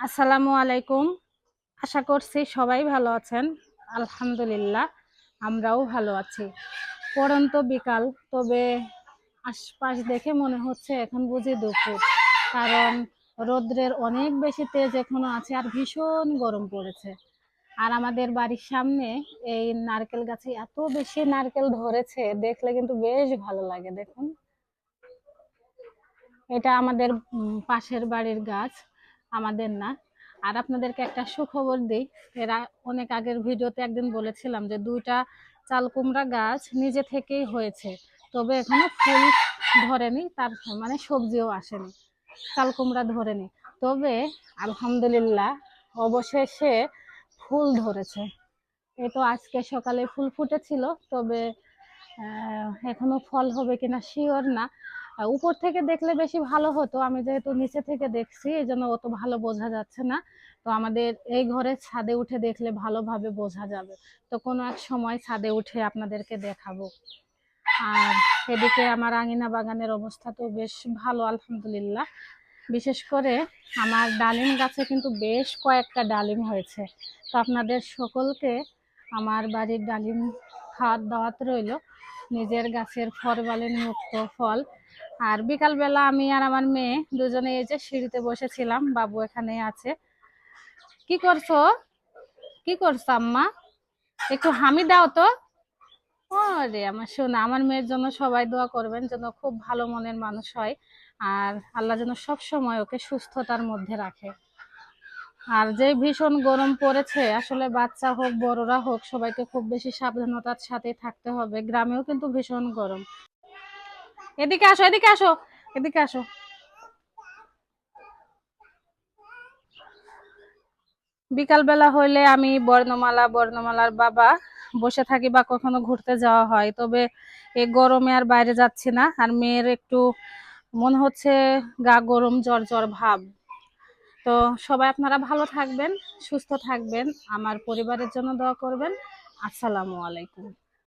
আসসালামু আলাইকুম। আশা করছি সবাই ভালো আছেন। আলহামদুলিল্লাহ, আমরাও ভালো আছি। পরন্ত বিকাল, তবে আশপাশ দেখে মনে হচ্ছে এখন বুঝি দুপুর। কারণ রৌদ্রের অনেক বেশি তেজ এখনও আছে আর ভীষণ গরম পড়েছে। আর আমাদের বাড়ির সামনে এই নারকেল গাছে এত বেশি নারকেল ধরেছে, দেখলে কিন্তু বেশ ভালো লাগে, দেখুন। এটা আমাদের পাশের বাড়ির গাছ। আমাদের না। আর আপনাদেরকে একটা সুখবর দিই, এরা অনেক আগের ভিডিওতে একদিন বলেছিলাম যে দুইটা চাল কুমড়া গাছ নিজে থেকেই হয়েছে, তবে এখানে ফুল ধরেনি, তার মানে সবজিও আসেনি, চাল কুমড়া ধরেনি। তবে আলহামদুলিল্লাহ অবশেষে ফুল ধরেছে। এ তো আজকে সকালে ফুল ফুটেছিল, তবে এখনও ফল হবে কিনা শিওর না। উপর থেকে দেখলে বেশি ভালো হতো। আমি যেহেতু নিচে থেকে দেখছি এই জন্য অত ভালো বোঝা যাচ্ছে না। তো আমাদের এই ঘরে ছাদে উঠে দেখলে ভালোভাবে বোঝা যাবে। তো কোনো এক সময় ছাদে উঠে আপনাদেরকে দেখাবো। আর এদিকে আমার আঙিনা বাগানের অবস্থা তো বেশ ভালো, আলহামদুলিল্লাহ। বিশেষ করে আমার ডালিম গাছে কিন্তু বেশ কয়েকটা ডালিম হয়েছে। তো আপনাদের সকলকে আমার বাড়ির ডালিম খাওয়ার দাওয়াত রইল। নিজের গাছের ফল ফরমালিন মুক্ত ফল। আর বিকালবেলা আমি আর আমার মেয়ে দুজনে এই যে সিঁড়িতে বসেছিলাম, বাবু এখানে আছে। কি করছ? কি করছ আম্মা? একটু হামি দাও তো। ওরে আমার শোনা আমার মেয়ের জন্য সবাই দোয়া করবেন যেন খুব ভালো মনের মানুষ হয় আর আল্লাহ যেন সব সময় ওকে সুস্থতার মধ্যে রাখে। আর যে ভীষণ গরম পড়েছে, আসলে বাচ্চা হোক, বড়রা হোক, সবাইকে খুব বেশি সাবধানতার সাথে থাকতে হবে। গ্রামেও কিন্তু ভীষণ গরম। এদিকে আসো এদিকে আসো এদিকে আসো। বিকালবেলা হইলে আমি বর্ণমালা, বর্ণমালার বাবা বসে থাকি বা কখনো ঘুরতে যাওয়া হয়, তবে এই গরমে আর বাইরে যাচ্ছি না, আর মেয়ের একটু মনে হচ্ছে গা গরম, জ্বর জ্বর ভাব। তো সবাই আপনারা ভালো থাকবেন, সুস্থ থাকবেন, আমার পরিবারের জন্য দোয়া করবেন। আসসালামু আলাইকুম।